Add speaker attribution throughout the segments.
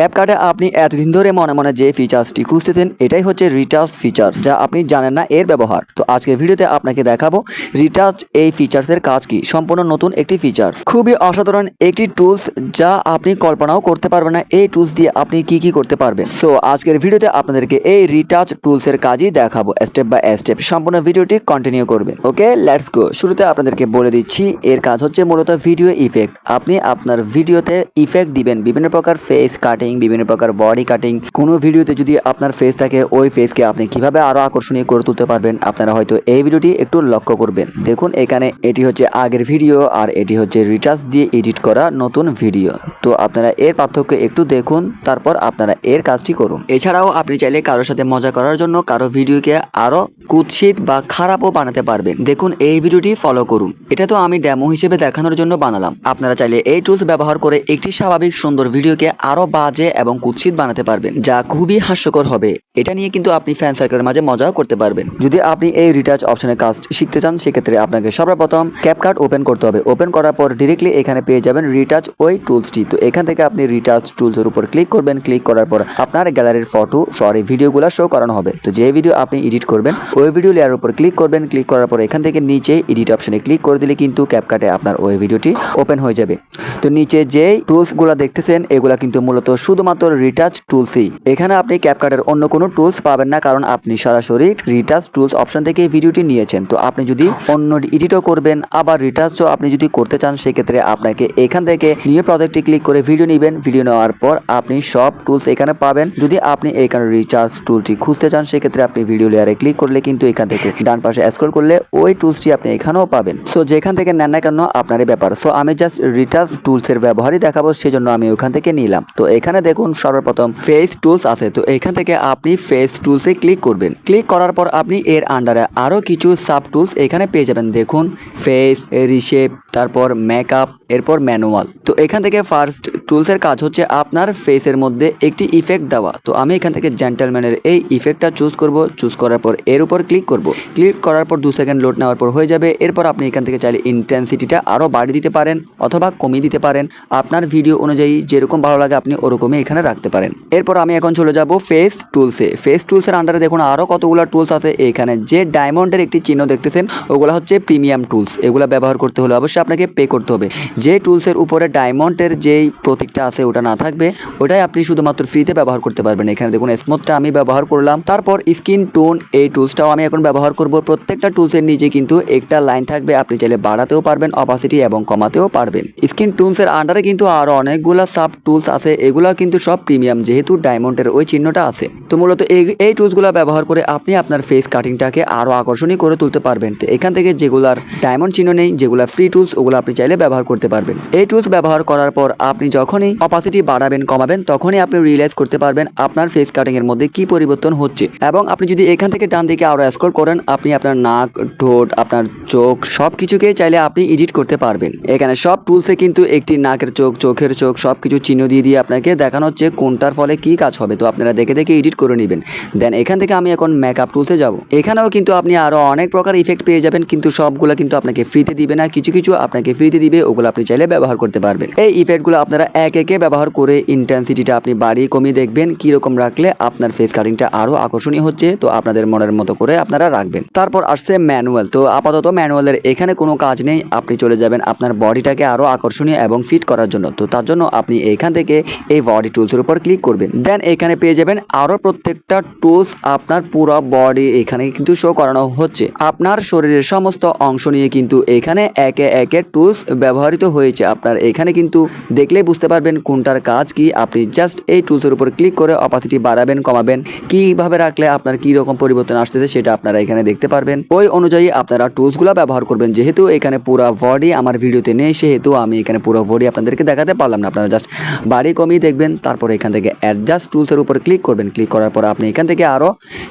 Speaker 1: ক্যাপকাটে আপনি এতদিন ধরে মনে মনে যে ফিচার্সটি খুঁজতেছেন এটাই হচ্ছে রিটাচ ফিচার যা আপনি জানেন না এর ব্যবহার। তো আজকের ভিডিওতে আপনাকে দেখাবো রিটাচ এই ফিচার্সের কাজ কি, সম্পূর্ণ নতুন একটি ফিচার খুবই অসাধারণ একটি টুলস যা আপনি কল্পনাও করতে পারবেন না, এই টুলস দিয়ে আপনি কি কি করতে পারবেন। সো আজকের ভিডিওতে আপনাদেরকে এই রিটাচ টুলসের কাজই দেখাবো স্টেপ বাই স্টেপ সম্পূর্ণ ভিডিওটি কন্টিনিউ করবেন ওকে লেটস গো শুরুতে আপনাদেরকে বলে দিচ্ছি, এর কাজ হচ্ছে মূলত ভিডিও ইফেক্ট আপনি আপনার ভিডিওতে ইফেক্ট দিবেন, বিভিন্ন প্রকার ফেস কাটিং বিভিন্ন প্রকার বডি কাটিং কোনো ভিডিওতে যদি আপনার ফেস থাকে, ওই ফেসকে আপনি কীভাবে আরও আকর্ষণীয় করে তুলতে পারবেন, আপনারা হয়তো এই ভিডিওটি একটু লক্ষ্য করবেন। দেখুন, এখানে এটি হচ্ছে আগের ভিডিও আর এটি হচ্ছে রিটাচ দিয়ে এডিট করা নতুন ভিডিও তো আপনারা এর পার্থক্য একটু দেখুন, তারপর আপনারা এর কাজটি করুন। এছাড়াও আপনি চাইলে কারোর সাথে মজা করার জন্য কারও ভিডিওকে আরও কুৎসিত বা খারাপও বানাতে পারবেন। দেখুন, এই ভিডিওটি ফলো করুন। এটা তো আমি ডেমো হিসেবে দেখানোর জন্য বানালাম। আপনারা চাইলে এই টুলস ব্যবহার করে একটি স্বাভাবিক সুন্দর ভিডিওকে আরও বাজে এবং কুৎসিত বানাতে পারবেন, যা খুবই হাস্যকর হবে। এটা নিয়ে কিন্তু আপনি ফ্যান সার্কেলের মাঝে মজাও করতে পারবেন। যদি আপনি এই রিটাচ অপশনের কাজ শিখতে চান, সেক্ষেত্রে আপনাকে সর্বপ্রথম ক্যাপকার্ট ওপেন করতে হবে। ওপেন করার পর ডিরেক্টলি এখানে পেয়ে যাবেন রিটাচ ওই টুলসটি তো এখান থেকে আপনি রিটাচ টুলসের উপর ক্লিক করবেন। ক্লিক করার পর আপনার গ্যালারির ফটো সরি ভিডিওগুলো শো করানো হবে। তো যে ভিডিও আপনি এডিট করবেন ওই ভিডিও লেয়ার উপর ক্লিক করবেন ক্লিক করার পর এখান থেকে নিচে এডিট অপশনে ক্লিক করে দিলে কিন্তু ক্যাপকাটে আপনার ওই ভিডিওটি ওপেন হয়ে যাবে। তো নিচে যে টুলসগুলো দেখতেছেন, এগুলা কিন্তু মূলত শুধুমাত্র রিটাচ টুলসই। এখানে আপনি ক্যাপকাটের অন্য কোনো টুলস পাবেন না, কারণ আপনি সরাসরি রিটাচ টুলস অপশন থেকে ভিডিওটি নিয়েছেন। তো আপনি যদি অন্য এডিটও করবেন, আবার রিটাচও আপনি যদি করতে চান, সেক্ষেত্রে আপনাকে এখান থেকে নিয়ে প্রজেক্টটি ক্লিক করে ভিডিও নেবেন। ভিডিও নেওয়ার পর আপনি সব টুলস এখানে পাবেন। যদি আপনি এখানে রিচার্জ টুলটি খুঁজতে চান, সেক্ষেত্রে আপনি ভিডিও লেয়ারে ক্লিক করলে কিন্তু এখান থেকে ডান পাশে স্ক্রল করলে ওই টুলসটি আপনি এখানেও পাবেন। সো যেখান থেকে নেন না কেন, আপনারই ব্যাপার। সো আমি জাস্ট রিটাচ টুলসের ব্যবহারই দেখাবো, সেজন্য আমি ওখান থেকে নিলাম। তো এখানে দেখুন, সর্বপ্রথম ফেস টুলস আছে। তো এখান থেকে আপনি ফেস টুলসে ক্লিক করবেন। ক্লিক করার পর আপনি এর আন্ডারে আরও কিছু সাব টুলস এখানে পেয়ে যাবেন। দেখুন ফেস রিশেপ তারপর মেকআপ এরপর ম্যানুয়াল তো এখান থেকে ফার্স্ট টুলসের কাজ হচ্ছে আপনার ফেসের মধ্যে একটি ইফেক্ট দেওয়া। তো আমি এখান থেকে জেন্টেলম্যানের এই ইফেক্টটা চুজ করব। চুজ করার পর এর উপর ক্লিক করব। ক্লিক করার পর দু সেকেন্ড লোড নেওয়ার পর হয়ে যাবে। এরপর আপনি এখান থেকে চাইলে ইন্টেন্সিটিটা আরও বাড়িয়ে দিতে পারেন অথবা কমিয়ে দিতে পারেন। আপনার ভিডিও অনুযায়ী যেরকম ভালো লাগে আপনি ওরকমই এখানে রাখতে পারেন। এরপর আমি এখন চলে যাব ফেস টুলসে ফেস টুলসের আন্ডারে দেখুন আরও কতগুলো টুলস আছে এখানে। যে ডায়মন্ডের একটি চিহ্ন দেখতেছেন, ওগুলো হচ্ছে প্রিমিয়াম টুলস এগুলো ব্যবহার করতে হলে অবশ্যই আপনাকে পে করতে হবে। যে টুলসের উপরে ডায়মন্ডের যেই প্রতীকটা আছে ওটা না থাকবে, ওটাই আপনি শুধুমাত্র ফ্রিতে ব্যবহার করতে পারবেন। এখানে দেখুন স্মুথটা আমি ব্যবহার করলাম। তারপর স্কিন টোন এই টুলসটাও আমি এখন ব্যবহার করব। প্রত্যেকটা টুলসের নিচে কিন্তু একটা লাইন থাকবে। আপনি চাইলে বাড়াতেও পারবেন অপাসিটি এবং কমাতেও পারবেন। স্কিন টুলসের আন্ডারে কিন্তু আরও অনেকগুলো সাব টুলস আছে, এগুলো কিন্তু সব প্রিমিয়াম যেহেতু ডায়মন্ডের ওই চিহ্নটা আছে। তো মূলত এই এই টুলসগুলো ব্যবহার করে আপনি আপনার ফেস কাটিংটাকে আরও আকর্ষণীয় করে তুলতে পারবেন। তো এখান থেকে যেগুলার ডায়মন্ড চিহ্ন নেই, যেগুলো ফ্রি টুলস ওগুলো আপনি চাইলে ব্যবহার করতে পারবেন। এই টুলস ব্যবহার করার পর আপনি যখনই অপাসিটি বাড়াবেন, কমাবেন, তখনই আপনি রিয়েলাইজ করতে পারবেন আপনার ফেস কাটিংয়ের মধ্যে কি পরিবর্তন হচ্ছে। এবং আপনি যদি এখান থেকে ডান দিকে আরও স্ক্রল করেন, আপনি আপনার নাক, ঠোঁট, আপনার চোখ সব কিছুকে চাইলে আপনি এডিট করতে পারবেন। এখানে সব টুলসে কিন্তু একটি নাকের চোখ, চোখের চোখ সব কিছু চিহ্ন দিয়ে দিয়ে আপনাকে দেখানো হচ্ছে কোনটার ফলে কি কাজ হবে। তো আপনারা দেখে দেখে এডিট করে নেবেন। দেন এখান থেকে আমি এখন মেকআপ টুলসে যাব। এখানেও কিন্তু আপনি আরও অনেক প্রকার ইফেক্ট পেয়ে যাবেন, কিন্তু সবগুলো কিন্তু আপনাকে ফ্রিতে দিবে না। কিছু কিছু আপনাকে ফ্রিতে দিবে, ওগুলো আপনি চাইলে ব্যবহার করতে পারবেন। এই ইফেক্টগুলো আপনারা এক একে ব্যবহার করে ইন্টেন্সিটিটা আপনি বাড়িয়ে কমিয়ে দেখবেন, কীরকম রাখলে আপনার ফেস কাটিংটা আরও আকর্ষণীয় হচ্ছে। তো আপনাদের মনের মতো করে আপনারা রাখবেন। তারপর আসছে ম্যানুয়াল তো আপাতত ম্যানুয়ালের এখানে কোনো কাজ নেই। আপনি চলে যাবেন, আপনার বডিটাকে আরও আকর্ষণীয় এবং ফিট করার জন্য। তো তার জন্য আপনি এখান থেকে এই বডি টুলসের উপর ক্লিক করবেন। দেন এখানে পেয়ে যাবেন আরও প্রত্যেকটা টুলস আপনার পুরো বডি এখানে কিন্তু শো করানো হচ্ছে। আপনার শরীরের সমস্ত অংশ নিয়ে কিন্তু এখানে একে একে টুলস ব্যবহৃত হয়েছে। আপনার এখানে কিন্তু দেখলেই বুঝতে পারবেন কোনটার কাজ কি। আপনি জাস্ট এই টুলসের উপর ক্লিক করে অপাসিটি বাড়াবেন, কমাবেন। কীভাবে রাখলে আপনার কি রকম পরিবর্তন আসতেছে সেটা আপনারা এখানে দেখতে পারবেন। ওই অনুযায়ী আপনারা টুলসগুলো ব্যবহার করবেন। যেহেতু এখানে পুরো বডি আমার ভিডিওতে নেই, সেহেতু আমি এখানে পুরো বডি আপনাদেরকে দেখাতে পারলাম না। আপনারা জাস্ট বাড়ি কমিয়ে দেখবেন, তারপর এখান থেকে অ্যাডজাস্ট টুলসের উপর ক্লিক করবেন। ক্লিক করার পর আপনি এখান থেকে আরও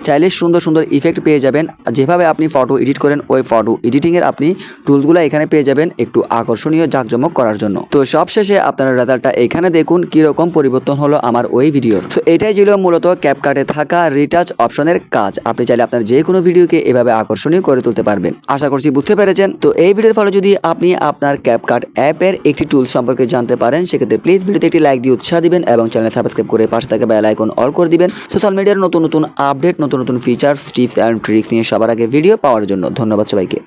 Speaker 1: চাইলে সুন্দর সুন্দর ইফেক্ট পেয়ে যাবেন। যেভাবে আপনি ফটো এডিট করেন, ওই ফটো এডিটিংয়ের আপনি টুলসগুলো এখানে পেয়ে যাবেন একটু আকর্ষণীয় জাঁকজমক করার জন্য। তো সবশেষে আপনারা রেজাল্টটা এখানে দেখুন, কীরকম পরিবর্তন হলো আমার ওই ভিডিওর তো এটাই ছিল মূলত ক্যাপকাটে থাকা রিটাচ অপশনের কাজ। আপনি চাইলে আপনার যে কোনো ভিডিওকে এভাবে আকর্ষণীয় করে তুলতে পারবেন। আশা করছি বুঝতে পেরেছেন। তো এই ভিডিওর ফলে যদি আপনি আপনার ক্যাপকাট অ্যাপের একটি টুল সম্পর্কে জানতে পারেন, সেক্ষেত্রে প্লিজ ভিডিওতে একটি লাইক দিয়ে উৎসাহ দিবেন এবং চ্যানেল সাবস্ক্রাইব করে পাশে থাকা বেল আইকন অল করে দিবেন। সোশ্যাল মিডিয়ার নতুন নতুন আপডেট নতুন নতুন ফিচার্স টিপস অ্যান্ড ট্রিক্স নিয়ে সবার আগে ভিডিও পাওয়ার জন্য ধন্যবাদ সবাইকে।